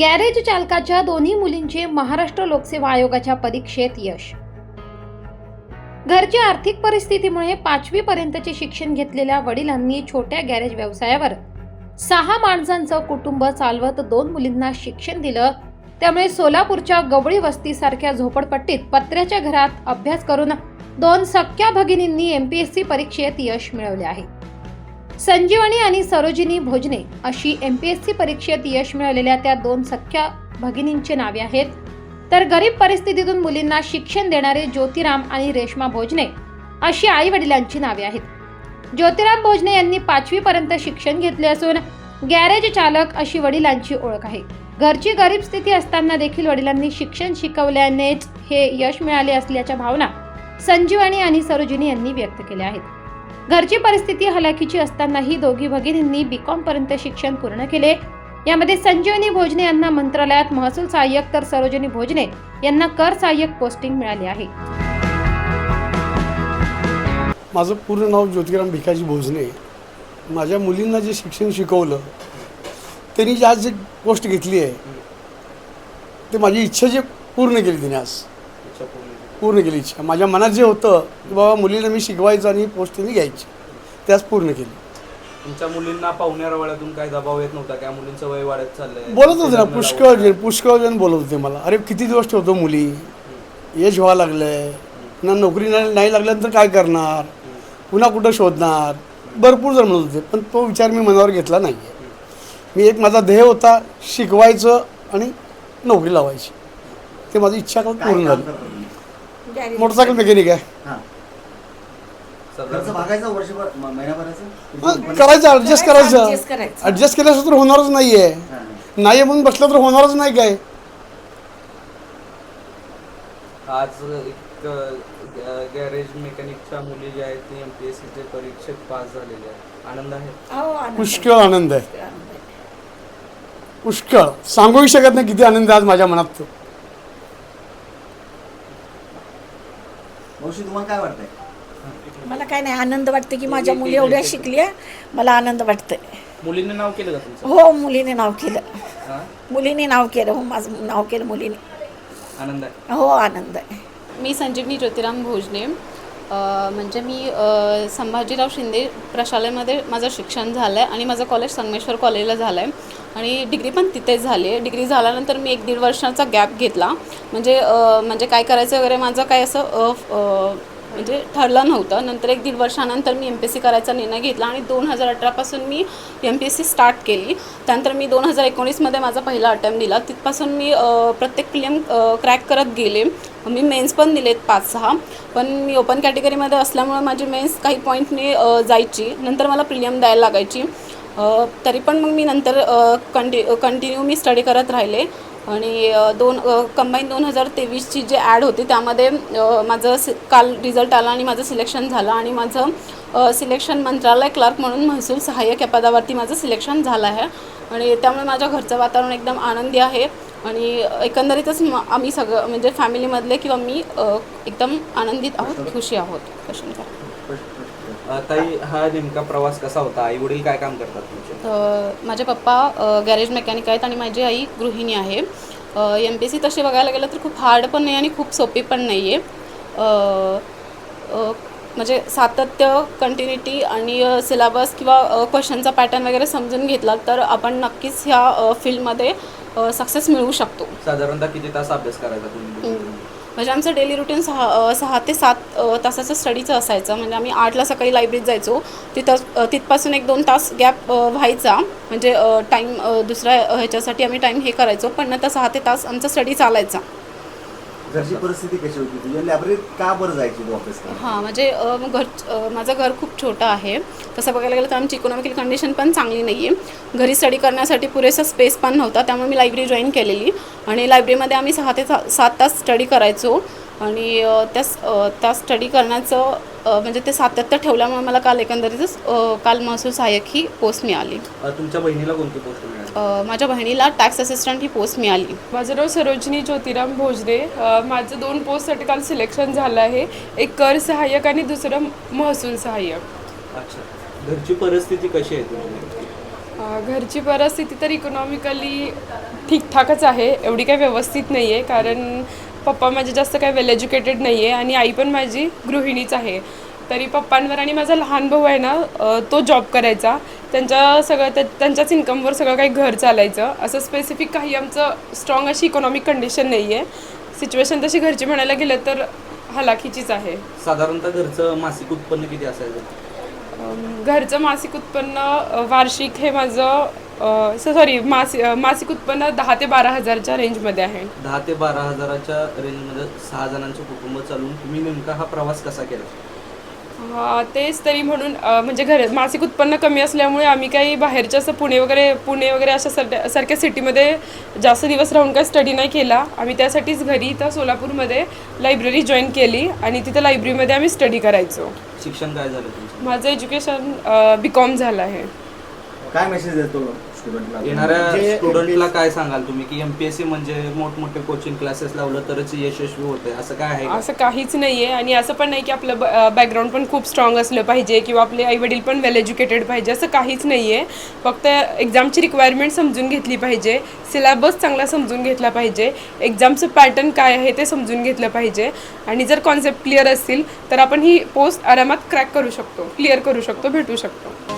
Garage चालकाच्या दोन्ही मुलींचे महाराष्ट्र लोकसेवा आयोगाच्या परीक्षेत यश. घरच्या आर्थिक परिस्थितीमुळे पाचवी पर्यंतचे शिक्षण घेतलेल्या वडिलांनी छोट्या गॅरेज व्यवसायावर सहा माणसांचं कुटुंब चालवत दोन मुलींना शिक्षण दिलं. त्यामुळे सोलापूरच्या गवळी वस्तीसारख्या झोपडपट्टीत पत्र्याच्या घरात अभ्यास करून दोन सख्या भगिनींनी एमपीएससी परीक्षेत यश मिळवले आहे. संजीवनी आणि सरोजिनी भोजने अशी एम पी एस सी परीक्षेत यश मिळवलेल्या त्या दोन सख्या भगिनींची नावे आहेत. तर गरीब परिस्थितीतून मुलींना शिक्षण देणारे ज्योतिराम आणि रेश्मा भोजने अशी आई वडिलांची नावे आहेत. ज्योतिराम भोजने यांनी पाचवी पर्यंत शिक्षण घेतले असून गॅरेज चालक अशी वडिलांची ओळख आहे. घरची गरीब स्थिती असताना देखील वडिलांनी शिक्षण शिकवल्यानेच हे यश मिळाले असल्याच्या भावना संजीवनी आणि सरोजिनी यांनी व्यक्त केल्या आहेत. घरची परिस्थिती हलाखीची असतानाही दोघी भगिनींनी बीकॉम पर्यंत शिक्षण पूर्ण केले. यामध्ये संजीवनी भोजने यांना मंत्रालयात महसूल सहाय्यक तर सरोजिनी भोजने यांना कर सहाय्यक पोस्टिंग मिळाली आहे. माझं पूर्ण नाव ज्योतिराम भिकाजी भोजने. माझ्या मुलींना जे शिक्षण शिकवलं त्यांनी जी आज जी गोष्ट घेतली आहे ते माझी इच्छा जे पूर्ण केली तिने आज. पूर्ण केली इच्छा. माझ्या मनात जे होतं की बाबा मुलींना मी शिकवायचं आणि पोस्ट घ्यायची. ते आज पूर्ण केली. तुमच्या मुलींना पाहुण्या रवाळ्यातून काय दबाव येत नव्हता काय मुलींचं वय वाढत चाललंय. बोलत होते ना पुष्कळ जण पुष्कळ जण बोलत होते मला. अरे किती दिवस ठेवतो मुली? यश व्हावं लागलंय. पुन्हा नोकरी नाही नाही लागल्यानंतर काय करणार? पुन्हा कुठं शोधणार? भरपूर जण म्हणत होते पण तो विचार मी मनावर घेतला नाही मी एक माझा ध्येय होता शिकवायचं आणि नोकरी लावायची. ते माझी इच्छा पूर्ण झाली. मोटरसायकल मेकॅनिक आहे. खर्च साधारण भागायचा वर्षभर म- महिन्याभराचं हा, तुमचं करायचं ॲडजस्ट करायचं adjust करायचं. ॲडजस्ट केल्याशिवाय तर होणारच नाही आहे हा. नाही म्हणून बसलं तर होणारच नाही काय. आज एक गॅरेज मेकॅनिकच्या मुली ज्या आहेत ती एम पी एस सीचे परीक्षेत पास झालेल्या आहेत. आनंद आहे? हो, आनंद. पुष्कळ आनंद आहे. पुष्कळ आनंद आहे. पुष्कळ. सांगूही शकत नाही किती आनंद आहे आज माझ्या मनात. तो मावशी तुम्हाला काय वाटतंय? मला काय नाही आनंद वाटते की माझ्या मुली एवढ्या शिकल्या मला आनंद वाटतंय. मुलींनी नाव केलं का तुमचं? हो मुलीने नाव केलं. हा? मुलीने नाव केलं हो माझं नाव केलं मुलीने. आनंद आहे. हो आनंद आहे. मी संजीवनी ज्योतिराम भोजने. म्हणजे मी संभाजीराव शिंदे प्रशालेमध्ये माझं शिक्षण झालं आहे आणि माझं कॉलेज संगमेश्वर कॉलेजला झालं आहे आणि डिग्री पण तिथेच झाली आहे डिग्री झाल्यानंतर मी एक दीड वर्षाचा गॅप घेतला. म्हणजे म्हणजे काय करायचं वगैरे माझं काय असं म्हणजे ठरलं नव्हतं. नंतर एक दीड वर्षानंतर मी एम पी एस सी करायचा निर्णय घेतला आणि दोन हजार अठरापासून मी M P S C start केली. त्यानंतर मी दोन हजार एकोणीसमध्ये माझा पहिला अटेम्प्ट दिला. तिथपासून मी प्रत्येक प्रिलियम क्रॅक करत गेले. मी मेन्स पण दिलेत पाच सहा. पण मी ओपन कॅटेगरीमध्ये असल्यामुळे माझी मेन्स काही पॉईंटने जायची. नंतर मला प्रिलियम द्यायला लागायची. तरी पण मग मी नंतर कंटि कंटिन्यू मी स्टडी करत राहिले. आणि दोन कंबाईन दोन हजार तेवीसची जे ॲड होती त्यामध्ये माझं सि काल रिझल्ट आला आणि माझं सिलेक्शन झालं आणि माझं सिलेक्शन मंत्रालय क्लर्क म्हणून महसूल सहाय्यक या पदावरती माझं सिलेक्शन झालं आहे. आणि त्यामुळे माझ्या घरचं वातावरण एकदम आनंदी आहे. आणि एकंदरीतच म आम्ही सगळं म्हणजे फॅमिलीमधले किंवा मी एकदम आनंदित आहोत खुशी आहोत. क्वेश्चन करा ताई हा नेमका प्रवास कसा होता? आई वडील काय काम करतात तुमचे? तर माझे पप्पा गॅरेज मेकॅनिक आहेत आणि माझी आई गृहिणी आहे. एम पी सी तशी बघायला गेलं तर खूप हार्ड पण नाही आणि खूप सोपी पण नाही आहे म्हणजे सातत्य कंटिन्युटी आणि सिलेबस किंवा क्वेश्चनचा पॅटर्न वगैरे समजून घेतला तर आपण नक्कीच ह्या फील्डमध्ये सक्सेस मिळवू शकतो. साधारणतः किती तास अभ्यास करायचा म्हणजे आमचं डेली रुटीन सहा सहा ते सात तासाचं स्टडीचं असायचं. म्हणजे आम्ही आठला सकाळी लायब्ररीत जायचो. तिथं तिथपासून एक दोन तास गॅप व्हायचा. म्हणजे टाईम दुसऱ्या ह्याच्यासाठी आम्ही टाईम हे करायचो. पण नंतर सहा ते तास आमचा स्टडी चालायचा. घरची परिस्थिती कशी होती? म्हणजे तुझ्या लायब्ररीत का बरं जायची तू ऑफिस हां म्हणजे घर माझं घर खूप छोटं आहे. तसं बघायला गेलं तर आमची इकॉनॉमिकल कंडिशन पण चांगली नाही आहे घरी स्टडी करण्यासाठी पुरेसा स्पेस पण नव्हता त्यामुळे मी लायब्ररी जॉईन केलेली. आणि लायब्ररीमध्ये आम्ही सहा ते सा सात तास स्टडी करायचो. आणि अ, त्या स्टडी करण्याचं म्हणजे ते सातत्य ठेवल्यामुळे मला काल एकंदरीतच काल महसूल सहाय्यक ही पोस्ट मिळाली. तुमच्या बहिणीला कोणती पोस्ट मिळाली? माझ्या बहिणीला टॅक्स असिस्टंट ही पोस्ट मिळाली. माझं नाव सरोजिनी ज्योतिराम भोजने अ, माझं दोन पोस्टसाठी काल सिलेक्शन झालं आहे. एक कर सहाय्यक आणि दुसरं महसूल सहाय्यक. अच्छा. घरची परिस्थिती कशी आहे घरची परिस्थिती तर इकॉनॉमिकली ठीकठाकच आहे. एवढी काही व्यवस्थित नाही आहे कारण पप्पा माझे जास्त काही वेल एज्युकेटेड नाही आहे आणि आई पण माझी गृहिणीच आहे. तरी पप्पांवर आणि माझा लहान भाऊ आहे ना तो जॉब करायचा. त्यांच्या सगळं त्या त्यांच्याच इन्कमवर सगळं काही घर चालायचं. असं स्पेसिफिक काही आमचं स्ट्रॉंग अशी इकॉनॉमिक कंडिशन नाही आहे सिच्युएशन तशी घरची म्हणायला गेलं तर हलाखीचीच आहे. साधारणतः घरचं मासिक उत्पन्न किती असायचं? घरचं मासिक उत्पन्न वार्षिक हे माझं सॉरी मासिक मासिक उत्पन्न दहा ते बारा हजारच्या रेंजमध्ये आहे. दहा ते बारा हजाराच्या रेंजमध्ये सहा जणांचं कुटुंब चालवून तुम्ही नेमका हा प्रवास कसा केला? हा तेच तरी म्हणून अ, म्हणजे घर मासिक उत्पन्न कमी असल्यामुळे आम्ही काही बाहेरच्या असं पुणे वगैरे पुणे वगैरे अशा सर सारख्या सिटीमध्ये जास्त दिवस राहून काही स्टडी नाही केला. आम्ही त्यासाठीच घरी इथं सोलापूरमध्ये लायब्ररी जॉईन केली आणि तिथं लायब्ररीमध्ये आम्ही स्टडी करायचो. शिक्षण काय झालं तुमचं? माझं एज्युकेशन बी कॉम झालं आहे. काय मेसेज देतो? स्टुडंटला येणाऱ्या स्टुडंटला काय सांगाल तुम्ही? की एमपीएससी म्हणजे मोठमोठे कोचिंग क्लासेस लावलं तरच यशस्वी होते. असं काय आहे? असं काहीच नाही आहे आणि असं पण नाही की आपलं बॅकग्राऊंड पण खूप स्ट्रॉंग असलं पाहिजे किंवा आपले आईवडील पण वेल एज्युकेटेड पाहिजे असं काहीच नाही आहे फक्त एक्झामची रिक्वायरमेंट समजून घेतली पाहिजे. सिलेबस चांगला समजून घेतला पाहिजे. एक्झामचं पॅटर्न काय आहे ते समजून घेतलं पाहिजे. आणि जर कॉन्सेप्ट क्लिअर असतील तर आपण ही पोस्ट आरामात क्रॅक करू शकतो क्लिअर करू शकतो भेटू शकतो.